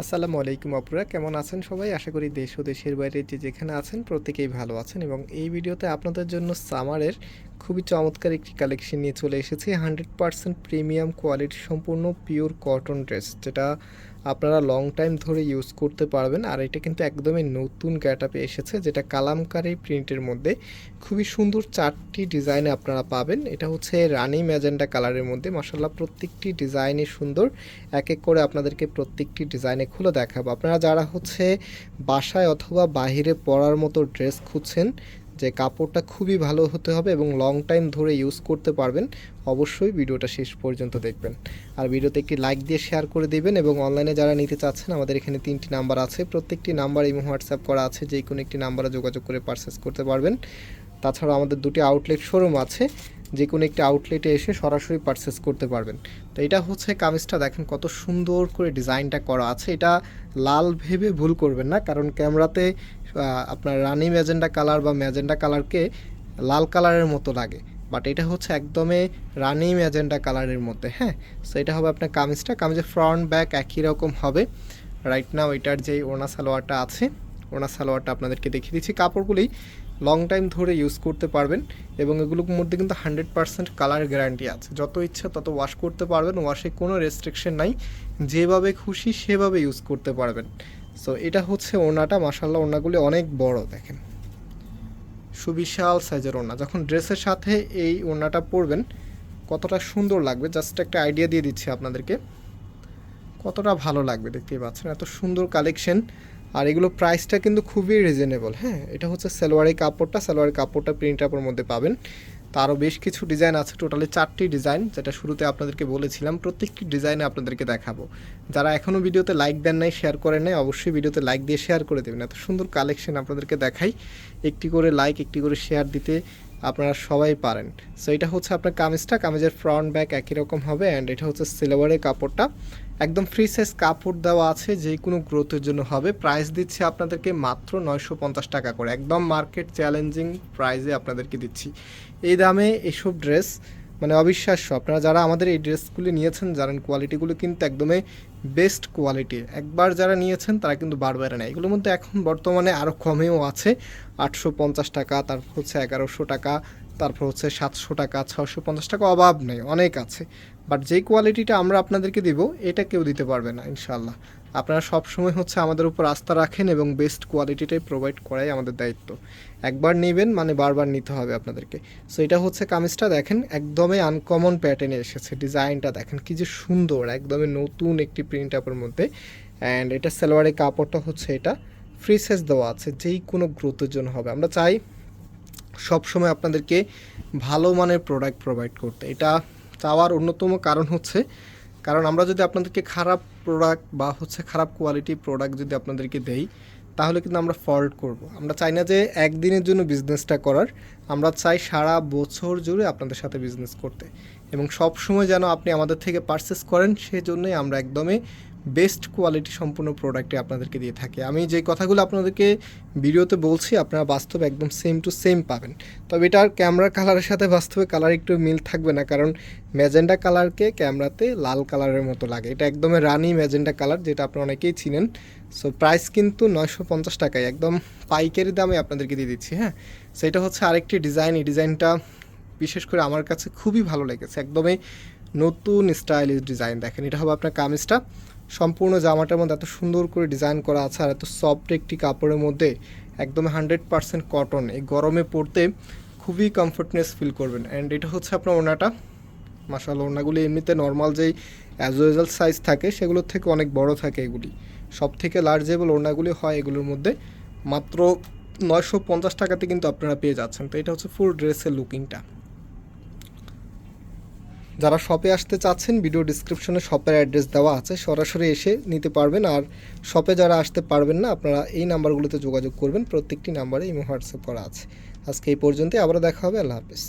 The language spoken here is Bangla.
আসসালামু আলাইকুম আপুরা, কেমন আছেন সবাই? আশা করি দেশ ও দেশের বাইরে যে যেখানে আছেন প্রত্যেকেই ভালো আছেন এবং এই ভিডিওতে আপনাদের জন্য সামারের খুবই চমৎকার একটি কালেকশন নিয়ে চলে এসেছি। হান্ড্রেড পারসেন্ট প্রিমিয়াম কোয়ালিটি সম্পূর্ণ পিওর কটন ড্রেস যেটা আপনারা লং টাইম ধরে ইউজ করতে পারবেন। আর এটা কিন্তু একদমই নতুন গ্যাটাপে এসেছে, যেটা কালামকারি প্রিন্টের মধ্যে। খুবই সুন্দর চারটি ডিজাইনে আপনারা পাবেন। এটা হচ্ছে রানি ম্যাজেন্ডা কালারের মধ্যে। মাসাল্লাহ প্রত্যেকটি ডিজাইনই সুন্দর। এক এক করে আপনাদেরকে প্রত্যেকটি ডিজাইনে খুলে দেখাবো। আপনারা যারা হচ্ছে বাসায় অথবা বাহিরে পরার মতো ড্রেস খুঁজছেন যে কাপড়টা খুবই ভালো হতে হবে এবং লং টাইম ধরে ইউজ করতে পারবেন, অবশ্যই ভিডিওটা শেষ পর্যন্ত দেখবেন। আর ভিডিওতে একটি লাইক দিয়ে শেয়ার করে দিবেন এবং অনলাইনে যারা নিতে চাচ্ছেন, আমাদের এখানে তিনটি নাম্বার আছে। প্রত্যেকটি নাম্বার এবং হোয়াটসঅ্যাপ করা আছে, যে কোনো একটি নাম্বারে যোগাযোগ করে পারচেস করতে পারবেন। তাছাড়া আমাদের দুটি আউটলেট শোরুম আছে, যে কোনো একটি আউটলেটে এসে সরাসরি পারচেস করতে পারবেন। তো এটা হচ্ছে কামিজটা, দেখেন কত সুন্দর করে ডিজাইনটা করা আছে। এটা লাল ভেবে ভুল করবেন না, কারণ ক্যামেরাতে আপনার রানি ম্যাজেন্ডা কালার বা ম্যাজেন্ডা কালারকে লাল কালারের মতো লাগে। বাট এটা হচ্ছে একদমই রানি ম্যাজেন্ডা কালারের মধ্যে হ্যাঁ? সো এটা হবে আপনার কামিজটা। কামিজের ফ্রন্ট ব্যাক একই রকম হবে। রাইট নাও এটার যে ওনা সালোয়ারটা আছে ওনা সালোয়ারটা আপনাদেরকে দেখিয়ে দিচ্ছি। কাপড়গুলি লং টাইম ধরে ইউজ করতে পারবেন এবং এগুলোর মধ্যে কিন্তু হান্ড্রেড পার্সেন্ট কালার গ্যারান্টি আছে। যত ইচ্ছা তত ওয়াশ করতে পারবেন। ওয়াশে কোনো রেস্ট্রিকশন নাই। যেভাবে খুশি সেভাবে ইউজ করতে পারবেন। সো এটা হচ্ছে ওড়নাটা মাসাল্লাহ ওড়নাগুলি অনেক বড়, দেখেন। সুবিশাল সাইজের ওড়না। যখন ড্রেসের সাথে এই ওড়নাটা পরবেন, কতটা সুন্দর লাগবে, জাস্ট একটা আইডিয়া দিয়ে দিচ্ছি আপনাদেরকে। কতটা ভালো লাগবে, দেখতেই পাচ্ছেন, এত সুন্দর কালেকশন। আর এগুলো প্রাইসটা কিন্তু খুবই রিজনেবল হ্যাঁ? এটা হচ্ছে সালোয়ারের কাপড়টা সালোয়ারের কাপড়টা প্রিন্ট আপের মধ্যে পাবেন। তারও বেশ কিছু ডিজাইন আছে, টোটালি চারটি ডিজাইন, যেটা শুরুতে আপনাদেরকে বলেছিলাম। প্রত্যেকটি ডিজাইনে আপনাদেরকে দেখাবো। যারা এখনও ভিডিওতে লাইক দেন নাই, শেয়ার করেন নাই, অবশ্যই ভিডিওতে লাইক দিয়ে শেয়ার করে দেবেন। এত সুন্দর কালেকশন আপনাদেরকে দেখাই। একটি করে লাইক, একটি করে শেয়ার দিতে আপনারা সবাই পারেন। সো এটা হচ্ছে আপনার কামিজটা। কামিজের ফ্রন্ট ব্যাক একই রকম হবে অ্যান্ড এটা হচ্ছে সিলভারের কাপড়টা। একদম ফ্রি সাইজ কাপড় দেওয়া আছে, যে কোনো গ্রোথের জন্য হবে। প্রাইস দিচ্ছি আপনাদেরকে মাত্র নয়শো পঞ্চাশ টাকা করে। একদম মার্কেট চ্যালেঞ্জিং প্রাইসে আপনাদেরকে দিচ্ছি। এই দামে এসব ড্রেস মানে অবিশ্বাস্য। আপনারা যারা আমাদের এই ড্রেসগুলি নিয়েছেন, জানেন কোয়ালিটিগুলো কিন্তু একদমই বেস্ট কোয়ালিটি একবার যারা নিয়েছেন, তারা কিন্তু বারবার নেয়। এগুলোর মধ্যে এখন বর্তমানে আরও কমেও আছে। আটশো পঞ্চাশ টাকা, তারপর হচ্ছে এগারোশো টাকা, তারপর হচ্ছে সাতশো টাকা ছশো পঞ্চাশ টাকা অভাব নেই, অনেক আছে। বাট যেই কোয়ালিটিটা আমরা আপনাদেরকে দিব, এটা কেউ দিতে পারবে না ইনশাল্লাহ আপনারা সবসময় হচ্ছে আমাদের উপর আস্থা রাখেন এবং বেস্ট কোয়ালিটিটাই প্রোভাইড করাই আমাদের দায়িত্ব। একবার নেবেন মানে বারবার নিতে হবে আপনাদেরকে। সো এটা হচ্ছে কামিজটা, দেখেন একদমই আনকমন প্যাটার্নে এসেছে। ডিজাইনটা দেখেন কি যে সুন্দর, একদমই নতুন একটি প্রিন্ট আপের মধ্যে। অ্যান্ড এটা সালোয়ারের কাপড়টা হচ্ছে এটা। ফ্রি সাইজ দেওয়া আছে, যেই কোনো গ্রোথের জন্য হবে। আমরা চাই সবসময় আপনাদেরকে ভালো মানের প্রোডাক্ট প্রোভাইড করতে। এটা চাওয়ার অন্যতম কারণ হচ্ছে কারণ আমরা যদি আপনাদেরকে খারাপ প্রোডাক্ট বা হচ্ছে খারাপ কোয়ালিটি প্রোডাক্ট যদি আপনাদেরকে দেই, তাহলে কিন্তু আমরা ফল্ট করব। আমরা চাই না যে একদিনের জন্য বিজনেসটা করার, আমরা চাই সারা বছর জুড়ে আপনাদের সাথে বিজনেস করতে। এবং সব সময় যেন আপনি আমাদের থেকে পারচেস করেন, সেজন্যই আমরা একদমই বেস্ট কোয়ালিটি সম্পূর্ণ প্রোডাক্টে আপনাদেরকে দিয়ে থাকে। আমি যে কথাগুলো আপনাদেরকে ভিডিওতে বলছি, আপনারা বাস্তবে একদম সেম টু সেম পাবেন। তবে এটার ক্যামেরা কালারের সাথে বাস্তবে কালার একটু মিল থাকবে না, কারণ ম্যাজেন্ডা কালারকে ক্যামেরাতে লাল কালারের মতো লাগে। এটা একদমই রানি ম্যাজেন্ডা কালার যেটা আপনারা অনেকেই চিনেন। সো প্রাইস কিন্তু নয়শো পঞ্চাশ টাকায়, একদম পাইকারি দামে আপনাদেরকে দিয়ে দিচ্ছি হ্যাঁ? সেটা হচ্ছে আরেকটি ডিজাইন এই ডিজাইনটা বিশেষ করে আমার কাছে খুবই ভালো লেগেছে। একদমই নতুন স্টাইলিশ ডিজাইন দেখেন, এটা হবে আপনার কামিজটা। সম্পূর্ণ জামাটার মধ্যে এত সুন্দর করে ডিজাইন করা আছে আর এত সফট একটি কাপড়ের মধ্যে একদম হান্ড্রেড পারসেন্ট কটন এই গরমে পরতে খুবই কমফোর্টনেস ফিল করবেন। অ্যান্ড এটা হচ্ছে আপনার ওনাটা মাসাল ওনাগুলি এমনিতে নর্মাল যেই অ্যাজ অ্যাজুয়েজাল সাইজ থাকে, সেগুলোর থেকে অনেক বড় থাকে এগুলি। সব থেকে লার্জেবল ওড়নাগুলি হয় এগুলোর মধ্যে। মাত্র নয়শো পঞ্চাশ টাকাতে কিন্তু আপনারা পেয়ে যাচ্ছেন। তো এটা হচ্ছে ফুল ড্রেসের লুকিংটা যারা শপে আসতে চাচ্ছেন ভিডিও ডিসক্রিপশনে শপের অ্যাড্রেস দেওয়া আছে, সরাসরি এসে নিতে পারবেন। আর শপে যারা আসতে পারবেন না, আপনারা এই নাম্বারগুলোতে যোগাযোগ করবেন। প্রত্যেকটি নাম্বারে ইমো হোয়াটসঅ্যাপ করা আছে। আজকে এই পর্যন্তই, আবারও দেখা হবে, আল্লাহ হাফিজ।